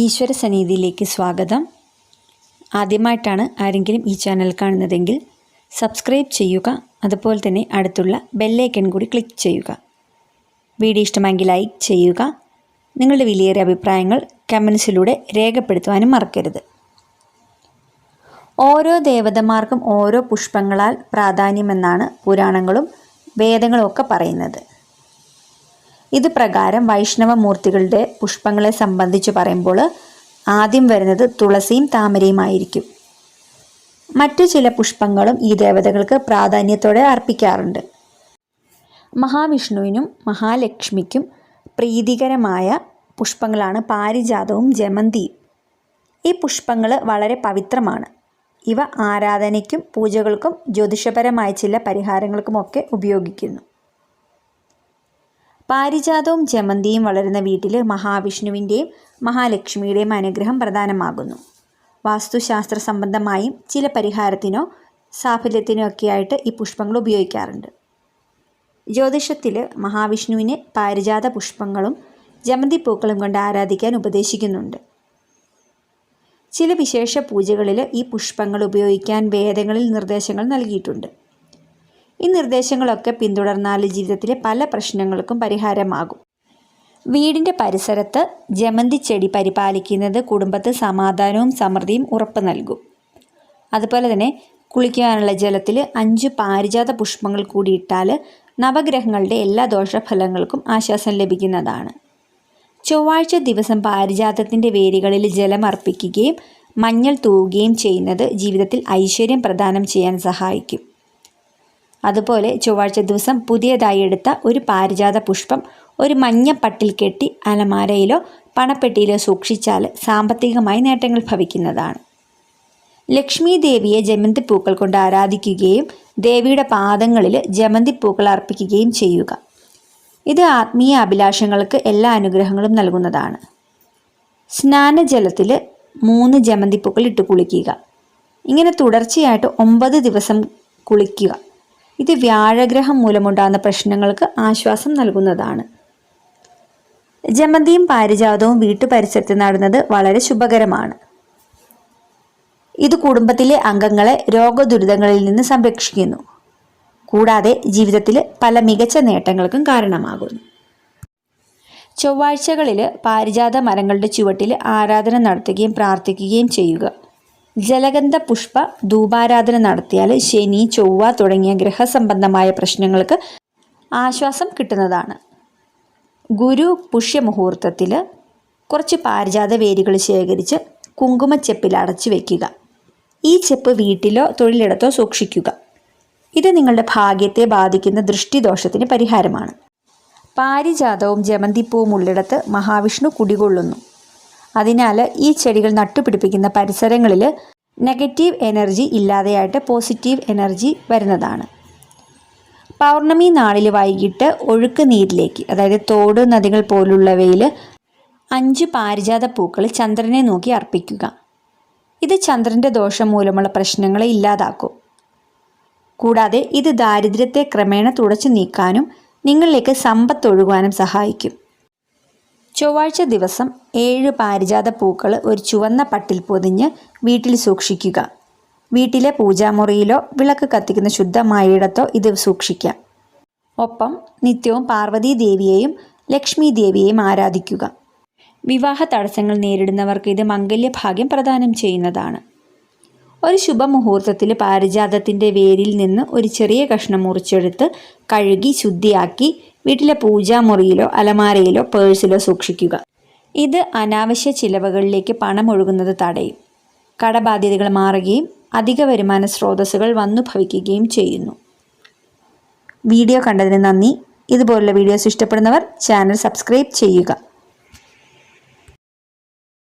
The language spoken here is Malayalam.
ഈശ്വര സന്നിധിയിലേക്ക് സ്വാഗതം. ആദ്യമായിട്ടാണ് ആരെങ്കിലും ഈ ചാനൽ കാണുന്നതെങ്കിൽ സബ്സ്ക്രൈബ് ചെയ്യുക അതുപോലെ തന്നെ അടുത്തുള്ള ബെല്ലൈക്കൺ കൂടി ക്ലിക്ക് ചെയ്യുക. വീഡിയോ ഇഷ്ടമെങ്കിൽ ലൈക്ക് ചെയ്യുക. നിങ്ങളുടെ വിലയേറിയ അഭിപ്രായങ്ങൾ കമൻസിലൂടെ രേഖപ്പെടുത്തുവാനും മറക്കരുത്. ഓരോ ദേവതമാർക്കും ഓരോ പുഷ്പങ്ങളാൽ പ്രാധാന്യമെന്നാണ് പുരാണങ്ങളും വേദങ്ങളും ഒക്കെ പറയുന്നത്. ഇത് പ്രകാരം വൈഷ്ണവ മൂർത്തികളുടെ പുഷ്പങ്ങളെ സംബന്ധിച്ച് പറയുമ്പോൾ ആദ്യം വരുന്നത് തുളസിയും താമരയുമായിരിക്കും മറ്റു ചില പുഷ്പങ്ങളും ഈ ദേവതകൾക്ക് പ്രാധാന്യത്തോടെ അർപ്പിക്കാറുണ്ട്. മഹാവിഷ്ണുവിനും മഹാലക്ഷ്മിക്കും പ്രീതികരമായ പുഷ്പങ്ങളാണ് പാരിജാതവും ജമന്തിയും. ഈ പുഷ്പങ്ങൾ വളരെ പവിത്രമാണ്. ഇവ ആരാധനയ്ക്കും പൂജകൾക്കും ജ്യോതിഷപരമായ ചില പരിഹാരങ്ങൾക്കുമൊക്കെ ഉപയോഗിക്കുന്നു. പാരിജാതവും ജമന്തിയും വളരുന്ന വീട്ടിൽ മഹാവിഷ്ണുവിന്റെയും മഹാലക്ഷ്മിയുടെയും അനുഗ്രഹം പ്രധാനമാകുന്നു. വാസ്തുശാസ്ത്ര സംബന്ധമായും ചില പരിഹാരത്തിനോ സാഫല്യത്തിനോ ഒക്കെയായിട്ട് ഈ പുഷ്പങ്ങൾ ഉപയോഗിക്കാറുണ്ട്. ജ്യോതിഷത്തിൽ മഹാവിഷ്ണുവിന് പാരിജാത പുഷ്പങ്ങളും ജമന്തി പൂക്കളും കൊണ്ട് ആരാധിക്കാൻ ഉപദേശിക്കുന്നുണ്ട്. ചില വിശേഷ പൂജകളിൽ ഈ പുഷ്പങ്ങൾ ഉപയോഗിക്കാൻ വേദങ്ങളിൽ നിർദ്ദേശങ്ങൾ നൽകിയിട്ടുണ്ട്. ഈ നിർദ്ദേശങ്ങളൊക്കെ പിന്തുടർന്നാൽ ജീവിതത്തിലെ പല പ്രശ്നങ്ങൾക്കും പരിഹാരമാകും. വീടിന്റെ പരിസരത്ത് ജമന്തി ചെടി പരിപാലിക്കുന്നത് കുടുംബത്ത് സമാധാനവും സമൃദ്ധിയും ഉറപ്പ് നൽകും. അതുപോലെ തന്നെ കുളിക്കാനുള്ള ജലത്തിൽ അഞ്ച് പാരിജാത പുഷ്പങ്ങൾ കൂടി ഇട്ടാൽ നവഗ്രഹങ്ങളുടെ എല്ലാ ദോഷഫലങ്ങൾക്കും ആശ്വാസം ലഭിക്കുന്നതാണ്. ചൊവ്വാഴ്ച ദിവസം പാരിജാതത്തിന്റെ വേരുകളിൽ ജലം അർപ്പിക്കുകയും മഞ്ഞൾ തൂവുകയും ചെയ്യുന്നത് ജീവിതത്തിൽ ഐശ്വര്യം പ്രദാനം ചെയ്യാൻ സഹായിക്കും. അതുപോലെ ചൊവ്വാഴ്ച ദിവസം പുതിയതായി എടുത്ത ഒരു പാരിജാത പുഷ്പം ഒരു മഞ്ഞ പട്ടിൽ കെട്ടി അലമാരയിലോ പണപ്പെട്ടിയിലോ സൂക്ഷിച്ചാൽ സാമ്പത്തികമായി നേട്ടങ്ങൾ ഭവിക്കുന്നതാണ്. ലക്ഷ്മി ദേവിയെ ജമന്തി പൂക്കൾ കൊണ്ട് ആരാധിക്കുകയും ദേവിയുടെ പാദങ്ങളിൽ ജമന്തി പൂക്കൾ അർപ്പിക്കുകയും ചെയ്യുക. ഇത് ആത്മീയ അഭിലാഷങ്ങൾക്ക് എല്ലാ അനുഗ്രഹങ്ങളും നൽകുന്നതാണ്. സ്നാനജലത്തിൽ മൂന്ന് ജമന്തിപ്പൂക്കൾ ഇട്ട് കുളിക്കുക. ഇങ്ങനെ തുടർച്ചയായിട്ട് ഒമ്പത് ദിവസം കുളിക്കുക. ഇത് വ്യാഴഗ്രഹം മൂലമുണ്ടാകുന്ന പ്രശ്നങ്ങൾക്ക് ആശ്വാസം നൽകുന്നതാണ്. ജമന്തിയും പാരിജാതവും വീട്ടുപരിസരത്ത് നടുന്നത് വളരെ ശുഭകരമാണ്. ഇത് കുടുംബത്തിലെ അംഗങ്ങളെ രോഗദുരിതങ്ങളിൽ നിന്ന് സംരക്ഷിക്കുന്നു. കൂടാതെ ജീവിതത്തിൽ പല മികച്ച നേട്ടങ്ങൾക്കും കാരണമാകുന്നു. ചൊവ്വാഴ്ചകളിൽ പാരിജാത മരങ്ങളുടെ ചുവട്ടിൽ ആരാധന നടത്തുകയും പ്രാർത്ഥിക്കുകയും ചെയ്യുക. ജലഗന്ധ പുഷ്പ ധൂപാരാധന നടത്തിയാൽ ശനി ചൊവ്വ തുടങ്ങിയ ഗ്രഹസംബന്ധമായ പ്രശ്നങ്ങൾക്ക് ആശ്വാസം കിട്ടുന്നതാണ്. ഗുരു പുഷ്യമുഹൂർത്തത്തിൽ കുറച്ച് പാരിജാത വേരുകൾ ശേഖരിച്ച് കുങ്കുമച്ചെപ്പിൽ അടച്ചു വയ്ക്കുക ഈ ചെപ്പ് വീട്ടിലോ തൊഴിലിടത്തോ സൂക്ഷിക്കുക. ഇത് നിങ്ങളുടെ ഭാഗ്യത്തെ ബാധിക്കുന്ന ദൃഷ്ടിദോഷത്തിന് പരിഹാരമാണ്. പാരിജാതവും ജമന്തിപ്പൂവും ഉള്ളിടത്ത് മഹാവിഷ്ണു കുടികൊള്ളുന്നു. അതിനാൽ ഈ ചെടികൾ നട്ടുപിടിപ്പിക്കുന്ന പരിസരങ്ങളിൽ നെഗറ്റീവ് എനർജി ഇല്ലാതെയായിട്ട് പോസിറ്റീവ് എനർജി വരുന്നതാണ്. പൗർണമി നാളിൽ വൈകിട്ട് ഒഴുക്ക് നീരിലേക്ക് അതായത് തോട് നദികൾ പോലുള്ളവയിൽ അഞ്ച് പാരിജാത പൂക്കൾ ചന്ദ്രനെ നോക്കി അർപ്പിക്കുക. ഇത് ചന്ദ്രന്റെ ദോഷം മൂലമുള്ള പ്രശ്നങ്ങളെ ഇല്ലാതാക്കും. കൂടാതെ ഇത് ദാരിദ്ര്യത്തെ ക്രമേണ തുടച്ചു നീക്കാനും നിങ്ങളിലേക്ക് സമ്പത്ത് ഒഴുകുവാനും സഹായിക്കും. ചൊവ്വാഴ്ച ദിവസം ഏഴ് പാരിജാത പൂക്കൾ ഒരു ചുവന്ന പട്ടിൽ പൊതിഞ്ഞ് വീട്ടിൽ സൂക്ഷിക്കുക. വീട്ടിലെ പൂജാമുറിയിലോ വിളക്ക് കത്തിക്കുന്ന ശുദ്ധമായിടത്തോ ഇത് സൂക്ഷിക്കാം. ഒപ്പം നിത്യവും പാർവതീ ദേവിയെയും ലക്ഷ്മി ദേവിയെയും ആരാധിക്കുക. വിവാഹ തടസ്സങ്ങൾ നേരിടുന്നവർക്ക് ഇത് മംഗല്യഭാഗ്യം പ്രദാനം ചെയ്യുന്നതാണ്. ഒരു ശുഭമുഹൂർത്തത്തിൽ പാരിജാതത്തിന്റെ വേരിൽ നിന്ന് ഒരു ചെറിയ കഷ്ണം മുറിച്ചെടുത്ത് കഴുകി ശുദ്ധിയാക്കി വീട്ടിലെ പൂജാമുറിയിലോ അലമാരയിലോ പേഴ്സിലോ സൂക്ഷിക്കുക. ഇത് അനാവശ്യ ചിലവുകളിലേക്ക് പണം ഒഴുകുന്നത് തടയും. കടബാധ്യതകൾ മാറുകയും അധിക വരുമാന സ്രോതസ്സുകൾ വന്നു ഭവിക്കുകയും ചെയ്യുന്നു. വീഡിയോ കണ്ടതിന് നന്ദി. ഇതുപോലുള്ള വീഡിയോസ് ഇഷ്ടപ്പെടുന്നവർ ചാനൽ സബ്സ്ക്രൈബ് ചെയ്യുക.